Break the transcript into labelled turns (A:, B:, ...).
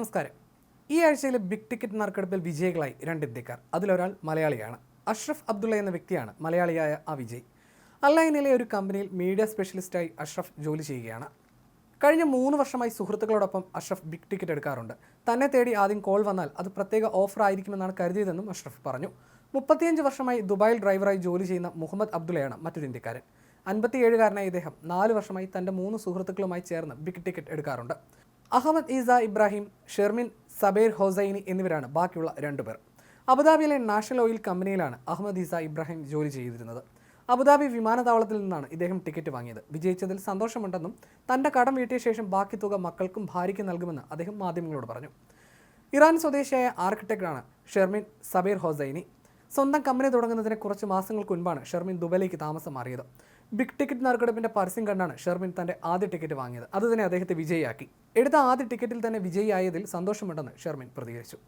A: നമസ്കാരം. ഈ ആഴ്ചയിലെ ബിഗ് ടിക്കറ്റ് നറുക്കെടുപ്പിൽ വിജയികളായി രണ്ട് ഇന്ത്യക്കാർ. അതിലൊരാൾ മലയാളിയാണ്. അഷ്റഫ് അബ്ദുള്ള എന്ന വ്യക്തിയാണ് മലയാളിയായ ആ വിജയ്. അല്ലൈനിലെ ഒരു കമ്പനിയിൽ മീഡിയ സ്പെഷ്യലിസ്റ്റായി അഷ്റഫ് ജോലി ചെയ്യുകയാണ്. കഴിഞ്ഞ മൂന്ന് വർഷമായി സുഹൃത്തുക്കളോടൊപ്പം അഷ്റഫ് ബിഗ് ടിക്കറ്റ് എടുക്കാറുണ്ട്. തന്നെ തേടി ആദ്യം കോൾ വന്നാൽ അത് പ്രത്യേക ഓഫർ ആയിരിക്കുമെന്നാണ് കരുതിയതെന്നും അഷ്റഫ് പറഞ്ഞു. മുപ്പത്തിയഞ്ച് വർഷമായി ദുബായിൽ ഡ്രൈവറായി ജോലി ചെയ്യുന്ന മുഹമ്മദ് അബ്ദുള്ളയാണ് മറ്റൊരു ഇന്ത്യക്കാരൻ. അൻപത്തിയേഴുകാരനായ ഇദ്ദേഹം നാല് വർഷമായി തന്റെ മൂന്ന് സുഹൃത്തുക്കളുമായി ചേർന്ന് ബിഗ് ടിക്കറ്റ് എടുക്കാറുണ്ട്. Ahmed Eisa Ibrahim Shermin Saber Hosseini എന്നിവരാണ് ബാക്കിയുള്ള രണ്ടുപേർ അബുദാബിയിലെ നാഷണൽ ഓയിൽ കമ്പനിയിലാണ് അഹമ്മദ് ഈസ ഇബ്രാഹിം ജോലി ചെയ്തിരുന്നത്. അബുദാബി വിമാനത്താവളത്തിൽ നിന്നാണ് ഇദ്ദേഹം ടിക്കറ്റ് വാങ്ങിയത്. വിജയിച്ചതിൽ സന്തോഷമുണ്ടെന്നും തന്റെ കടം വീട്ടിയ ശേഷം ബാക്കി തുക മക്കൾക്കും ഭാര്യയ്ക്കും നൽകുമെന്ന് അദ്ദേഹം മാധ്യമങ്ങളോട് പറഞ്ഞു. ഇറാൻ സ്വദേശിയായ ആർക്കിടെക്റ്റാണ് ഷെർമിൻ സബീർ ഹൊസൈനി. സ്വന്തം കമ്പനി തുടങ്ങുന്നതിന് കുറച്ച് മാസങ്ങൾക്ക് മുൻപാണ് ഷെർമിൻ ദുബൈയിലേക്ക് താമസം മാറിയത്. ബിഗ് ടിക്കറ്റ് നറുക്കെടുപ്പിന്റെ പരസ്യം കണ്ടാണ് ഷെർമിൻ തന്റെ ആദ്യ ടിക്കറ്റ് വാങ്ങിയത്. അത് തന്നെ അദ്ദേഹത്തെ വിജയിയാക്കി. എടുത്ത ആദ്യ ടിക്കറ്റിൽ തന്നെ വിജയിയായതിൽ സന്തോഷമുണ്ടെന്ന് ഷെർമിൻ പ്രതികരിച്ചു.